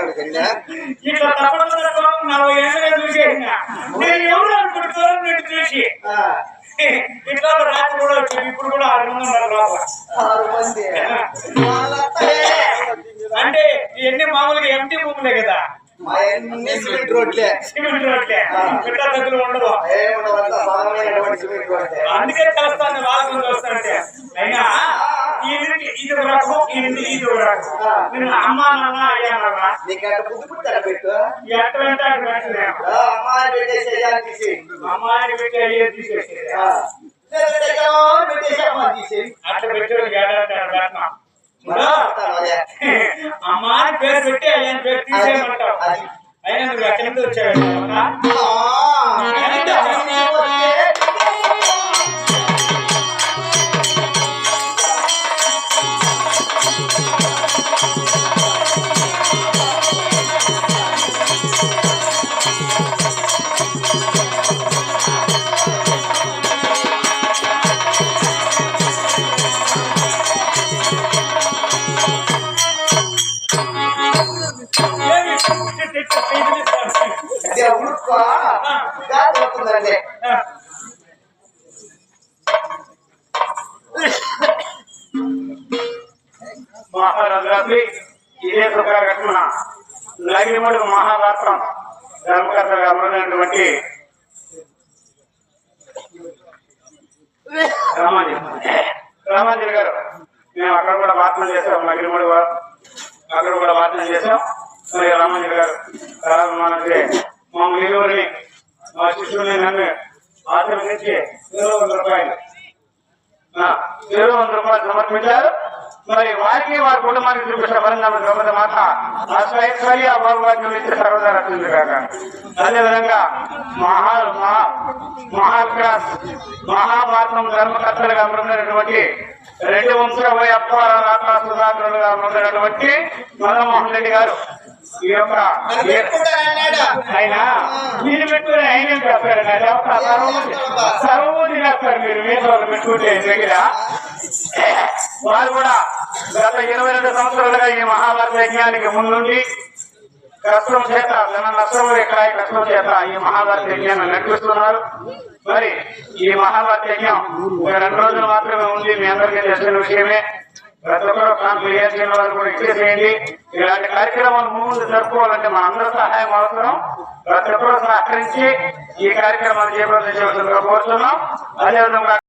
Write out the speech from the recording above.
చూసాడు కన్నా ఇట్లా తప్పకుండా నలభై ఏళ్ళుగా చూసేసిన నేను ఎవరు అనుకుంటున్నాను నేను చూసి? ఇట్లా రాత్రి కూడా ఇప్పుడు కూడా ఆరు మంది ఉన్నారు లోపల ఆరు మంది. వాళ్ళంతా అంటే ఇవన్నీ మామూలుగా ఎంటీ భూములే కదా. సిమెంట్ రోడ్లే. సిమెంట్ రోడ్లే. ఇట్లా దగ్గర రోడ్లే. అందుకే కలుస్తాను వాళ్ళ ముందు వస్తానంటే అయినా ఈ ఇంటికి ఇది ఒక రకం ఈ ఇంటికి ఇది ఒక రకం నేను అమ్మా నాన్న అయ్యా నాన్న నీకు అట్ట బుద్ధి పుట్టాడు పెట్టు ఎట్లా అంటే అటు పెట్టలేము ఆ, అమ్మాయి పెట్టేసి తీసి పెట్టి అయ్యే పెట్టేసి తీసి అట్లా పెట్టి పేరు పెట్టి అయ్యని పేరు తీసేయమంటావు అది. అయినా నువ్వు ఎక్కడి నుంచి వచ్చావు అదే ఉడుకో. గాలి వస్తుందండి మహారాజు ఇదే ప్రకారం నగిరిమడు మహాభారతం ధర్మకర్తగా అమరైనటువంటి రామాంజలి రామాంజలి గారు మేము అక్కడ కూడా ప్రార్థన చేసాం నగిరిమడు వారు అక్కడ కూడా ప్రార్థన చేసాం మరి రామాంజలి గారు ప్రారంభమానంటే మా ఇరువురిని మా శిష్యుని నన్ను ఆశ్రమించి ఏడు వందల రూపాయలు ఏడు వందల రూపాయలు సమర్పించారు. మరి వారికి వారి కుటుంబానికి చూపించిన పరంగా గమత మాత అశ్వైశ్వర్య భగవాన్ ఇచ్చి సర్వదా రక్షించు కాక అదేవిధంగా మహా మహా మహాక్రాస్ మహాభారతం ధర్మకర్తలుగా అమరున్నటువంటి రెండు వంశల అప్పారాల సుధాకరులుగా అమరున్నటువంటి మదన్మోహన్ రెడ్డి గారు. ఈ యొక్క ఆయన మీరు పెట్టుకుని ఆయన చెప్పారు. సర్వమూర్తి సర్వమూర్తి చేస్తారు మీరు మీతో పెట్టుకుంటే దగ్గర వారు కూడా గత ఇరవై రెండు సంవత్సరాలుగా ఈ మహాభారత యజ్ఞానికి ముందుండి కష్టం చేత తన నష్టం ఎక్కడ కష్టం చేత ఈ మహాభారత యజ్ఞాన్ని నడిపిస్తున్నారు. మరి ఈ మహాభారత యజ్ఞం ఒక రెండు రోజులు మాత్రమే ఉంది. మీ అందరికీ తెలిసిన విషయమే. ప్రతి ఒక్కరు ప్రాంతం వారు కూడా ఇచ్చేసేయండి ఇలాంటి కార్యక్రమాలు ముందు జరుపుకోవాలంటే మన అందరి సహాయం అవసరం. ప్రతి ఒక్కరు సహకరించి ఈ కార్యక్రమాలు చేపట్టించవలసిందిగా కోరుతున్నాం అదేవిధంగా